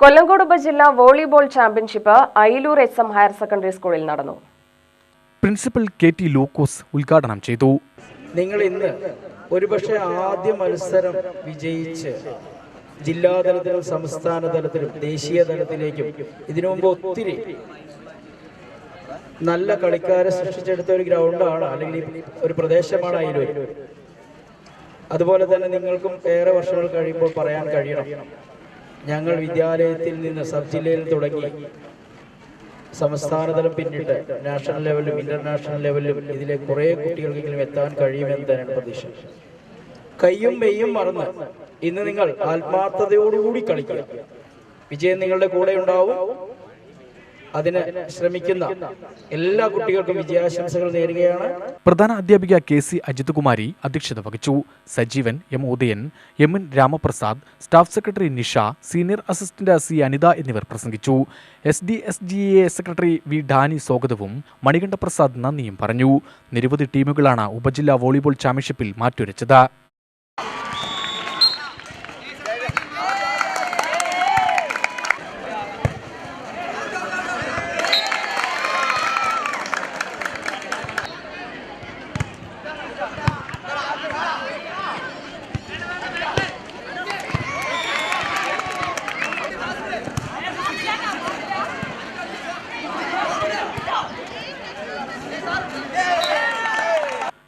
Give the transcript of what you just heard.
കൊല്ലങ്കോട് ഉപജില്ല volleyball championship Ayilur S M higher secondary സ്കൂളിൽ നടന്നു. പ്രിൻസിപ്പൽ കെ ടി ലൂക്കോസ് ഉദ്ഘാടനം ചെയ്തു. നിങ്ങൾ ഇന്ന് ഒരുപക്ഷെ ആദ്യ മത്സരം വിജയിച്ച് ജില്ലാതലത്തിലും സംസ്ഥാന തലത്തിലും ദേശീയ തലത്തിലേക്കും ഇതിനു മുമ്പ് ഒത്തിരി നല്ല കളിക്കാരെ സൃഷ്ടിച്ചെടുത്ത ഒരു ഗ്രൗണ്ടാണ് അല്ലെങ്കിൽ ഒരു പ്രദേശമാണ് അയിലൂർ. അതുപോലെ തന്നെ നിങ്ങൾക്കും ഏറെ വർഷങ്ങൾ കഴിയുമ്പോൾ പറയാൻ കഴിയണം. ഞങ്ങൾ വിദ്യാലയത്തിൽ നിന്ന് സബ് ജില്ലയിൽ തുടങ്ങി. സംസ്ഥാനതലം പിന്നിട്ട് നാഷണൽ ലെവലിലും ഇന്റർനാഷണൽ ലെവലിലും ഇതിലെ കുറേ കുട്ടികൾക്കെങ്കിലും എത്താൻ കഴിയുമെന്ന് പ്രതീക്ഷ. കയ്യും മെയ്യും മറന്ന് ഇന്ന് നിങ്ങൾ ആത്മാർത്ഥതയോടുകൂടി കളിക്കുക. വിജയം നിങ്ങളുടെ കൂടെ ഉണ്ടാവും. അതിന് ശ്രമിക്കുന്ന എല്ലാ കുട്ടികൾക്കും വിജയാശംസകൾ നേരുകയാണ്. പ്രധാന അധ്യാപിക കെ സി അജിത് കുമാരി അധ്യക്ഷത വഹിച്ചു. Sajeevan M Udayan M N Ramaprasad staff secretary Nisha senior assistant C Anitha എന്നിവർ പ്രസംഗിച്ചു. S D S G A secretary V Dani സ്വാഗതവും മണികണ്ഠപ്രസാദ് നന്ദിയും പറഞ്ഞു. നിരവധി ടീമുകളാണ് ഉപജില്ലാ വോളിബോൾ ചാമ്പ്യൻഷിപ്പിൽ മാറ്റുരച്ചത്.